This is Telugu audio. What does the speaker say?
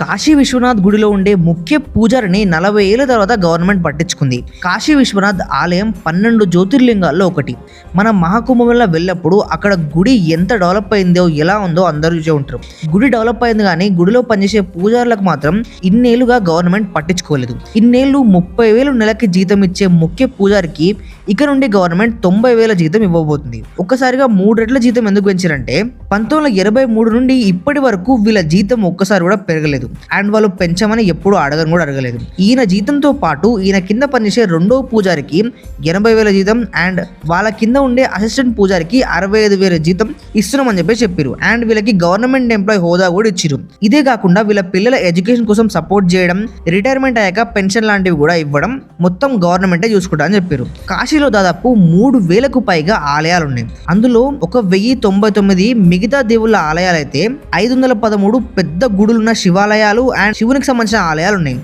కాశీ విశ్వనాథ్ గుడిలో ఉండే ముఖ్య పూజారిని నలభై ఏళ్ళ తర్వాత గవర్నమెంట్ పట్టించుకుంది. కాశీ విశ్వనాథ్ ఆలయం పన్నెండు జ్యోతిర్లింగాల్లో ఒకటి. మన మహాకుంభంలో వెళ్ళినప్పుడు అక్కడ గుడి ఎంత డెవలప్ అయిందో ఎలా ఉందో అందరూ చూసే ఉంటారు. గుడి డెవలప్ అయింది కానీ గుడిలో పనిచేసే పూజారులకు మాత్రం ఇన్నేళ్ళుగా గవర్నమెంట్ పట్టించుకోలేదు. ఇన్నేళ్ళు ముప్పై వేలు నెలకి జీతం ఇచ్చే ముఖ్య పూజారికి ఇక నుండి గవర్నమెంట్ తొంభై వేల జీతం ఇవ్వబోతుంది. ఒక్కసారిగా మూడు రెట్ల జీతం ఎందుకు పెంచారంటే పంతొమ్మిది వందల ఇరవై మూడు నుండి ఇప్పటి వరకు వీళ్ళ జీతం ఒక్కసారి కూడా పెరగలేదు. అండ్ వాళ్ళు పెంచమని ఎప్పుడు అడగని కూడా అడగలేదు. ఈయన జీతంతో పాటు ఈయన కింద పనిచేసే రెండో పూజారికి ఎనభై వేల జీతం అండ్ వాళ్ళ కింద ఉండే అసిస్టెంట్ పూజారికి అరవై ఐదు వేల జీతం ఇస్తున్నామని చెప్పి చెప్పారు అండ్ వీళ్ళకి గవర్నమెంట్ ఎంప్లాయ్ హోదా కూడా ఇచ్చారు ఇదే కాకుండా వీళ్ళ పిల్లల ఎడ్యుకేషన్ కోసం సపోర్ట్ చేయడం రిటైర్మెంట్ అయ్యాక పెన్షన్ లాంటివి కూడా ఇవ్వడం మొత్తం గవర్నమెంటే చూసుకుంటా అని చెప్పారు కాశీలో దాదాపు మూడు వేలకు పైగా ఆలయాలు ఉన్నాయి అందులో ఒక వెయ్యి తొంభై తొమ్మిది మిగతా దేవుళ్ళ ఆలయాలు అయితే ఐదు వందల పదమూడు పెద్ద గుడులున్న శివాలయాలు అండ్ శివునికి సంబంధించిన ఆలయాలు ఉన్నాయి